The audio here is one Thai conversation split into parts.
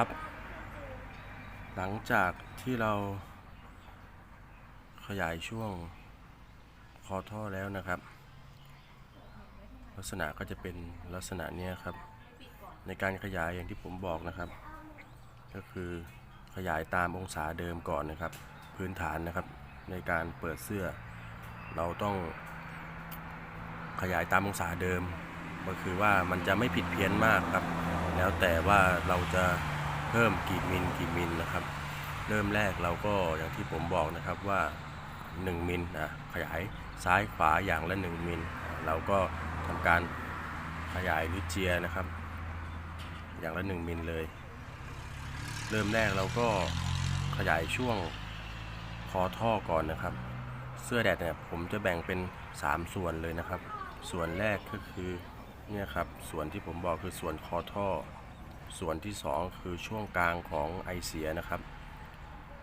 ครับ หลังจากที่เราขยายช่วงคอท่อแล้วนะครับ ลักษณะก็จะเป็นลักษณะเนี้ยครับ ในการขยายอย่างที่ผมบอกนะครับ ก็คือขยายตามองศาเดิมก่อนนะครับ พื้นฐานนะครับ ในการเปิดเสื้อ เราต้องขยายตามองศาเดิม ก็คือว่ามันจะไม่ผิดเพี้ยนมากครับ แล้วแต่ว่าเราจะ พิ่มกี่มิลกี่มิลนะครับ เริ่มแรกเราก็อย่างที่ผมบอกนะครับว่า 1 มิลนะขยายซ้ายขวาอย่างละ 1 มิลเราก็ทำการขยายหรือเจียนะครับ อย่างละ 1 มิลเลย เริ่มแรกเราก็ขยายช่วงคอท่อก่อนนะครับ เสื้อแดดเนี่ยผมจะแบ่งเป็น 3 ส่วนเลยนะครับ ส่วนแรกก็คือเนี่ยครับส่วนที่ผมบอกคือส่วนคอท่อ ส่วนที่ 2 คือช่วงกลางของไอเสียนะครับ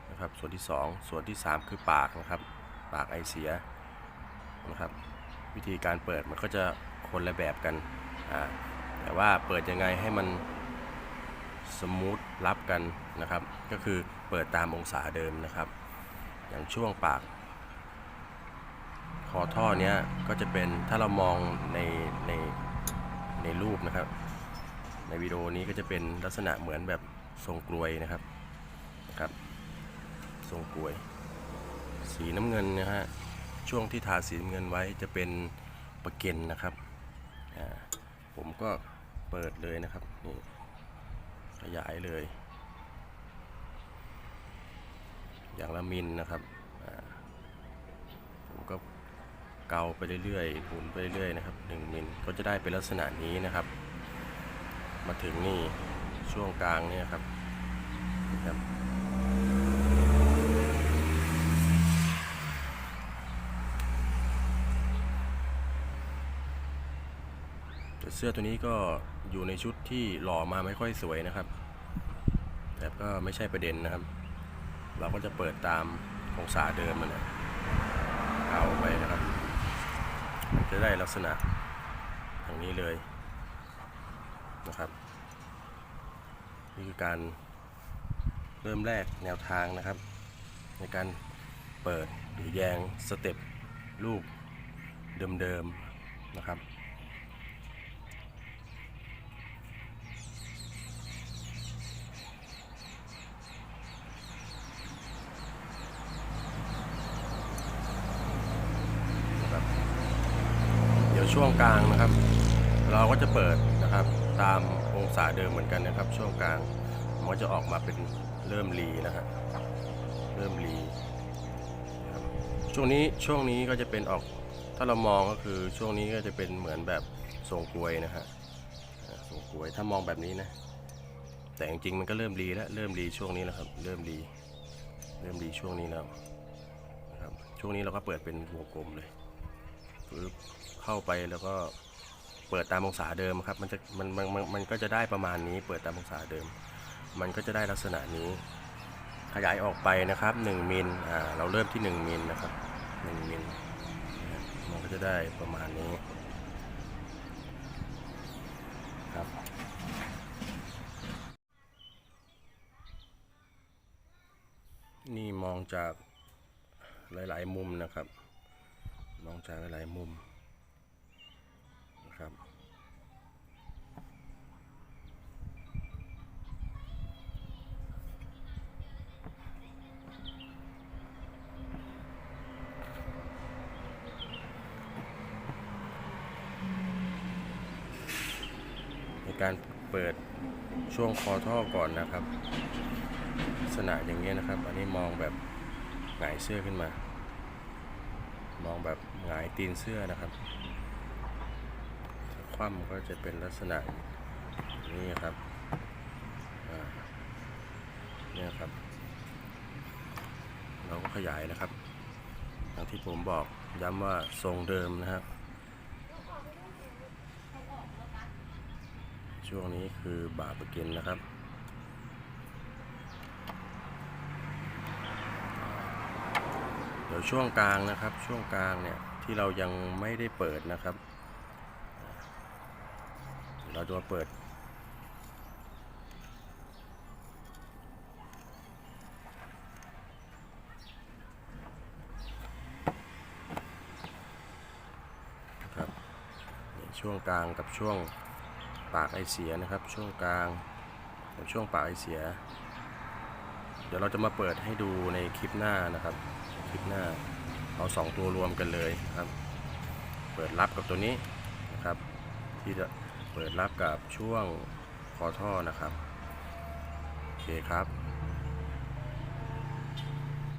นะครับ ส่วนที่ 2 ส่วนที่ 3 คือปากนะครับ ปากไอเสียนะครับ วิธีการเปิดมันก็จะคนละแบบกันอ่าแต่ว่าเปิดยังไงให้มันสมูทรับกันนะครับ ก็คือเปิดตามองศาเดิมนะครับ อย่างช่วงปากคอท่อเนี้ยก็จะเป็นถ้าเรามองในในในรูปนะครับ ในวิดีโอนี้ก็จะเป็นลักษณะเหมือนแบบทรงกลวยนะครับนะครับ ทรงกลวย สีน้ำเงินนะฮะช่วงที่ทาสีเงินไว้จะเป็นประเก็นนะครับผมก็เปิดเลยนะครับนี่ขยายเลย อย่างละมิลนะครับผมก็เกาไปเรื่อยๆหมุนไปเรื่อยๆนะครับ1มิลก็จะได้เป็นลักษณะนี้นะครับ มาถึงนี่ช่วงกลางเนี่ยครับครับเสื้อตัวนี้ก็อยู่ในชุดที่หล่อมาไม่ค่อยสวยนะครับ แต่ก็ไม่ใช่ประเด็นนะครับ เราก็จะเปิดตามองศาเดิมมันนะเอาไปนะครับ มันจะได้ลักษณะอย่างนี้เลย นะครับ นี่คือการเริ่มแรกแนวทางนะครับ ในการเปิดหรือแยงสเต็ปรูปเดิมๆนะครับนะครับเดี๋ยวช่วงกลางนะครับ เราก็จะเปิดนะครับ ตามองศาเดิมเหมือนกันนะครับ ช่วงกลางมันจะออกมาเป็นเริ่มรีนะฮะเริ่มรีช่วงนี้ช่วงนี้ก็จะเป็นออกถ้าเรามองก็คือช่วงนี้ก็จะเป็นเหมือนแบบทรงกลวยนะฮะทรงกลวยถ้ามองแบบนี้นะ แต่จริงๆมันก็เริ่มรีแล้วเริ่มรีช่วงนี้แล้วครับ เริ่มรีเริ่มรีช่วงนี้แล้วนะครับช่วงนี้เราก็เปิดเป็นวงกลมเลยปึ๊บเข้าไปแล้วก็ เปิดตามองศาเดิมครับมันจะมันมันมันมันก็จะได้ประมาณนี้ เปิดตามองศาเดิม มันก็จะได้ลักษณะนี้ ขยายออกไปนะครับ 1มิลอ่าเราเริ่มที่ 1มิลนะครับ1มิลมันก็จะได้ประมาณนี้ครับนี่มองจากหลาย ๆ มุมนะครับ มองจากหลาย ๆ มุม ครับในการเปิดช่วงคอท่อก่อนนะครับ ลักษณะอย่างเงี้ยนะครับ อันนี้มองแบบหงายเสื้อขึ้นมา มองแบบหงายตีนเสื้อนะครับ คว่ำก็จะเป็นลักษณะนี้ครับเนี่ยครับ เราก็ขยายนะครับอย่างที่ผมบอกย้ำว่าทรงเดิมนะครับช่วงนี้คือบาปเกินนะครับเดี๋ยวช่วงกลางนะครับช่วงกลางเนี่ยที่เรายังไม่ได้เปิดนะครับ เราจะมาเปิด ครับช่วงกลางกับช่วงปากไอเสียนะครับ ช่วงกลางกับช่วงปากไอเสีย เดี๋ยวเราจะมาเปิดให้ดูในคลิปหน้านะครับ คลิปหน้าเอา2ตัวรวมกันเลยครับ เปิดรับกับตัวนี้นะครับที่ เปิดรับกับช่วงคอท่อนะครับ โอเคครับ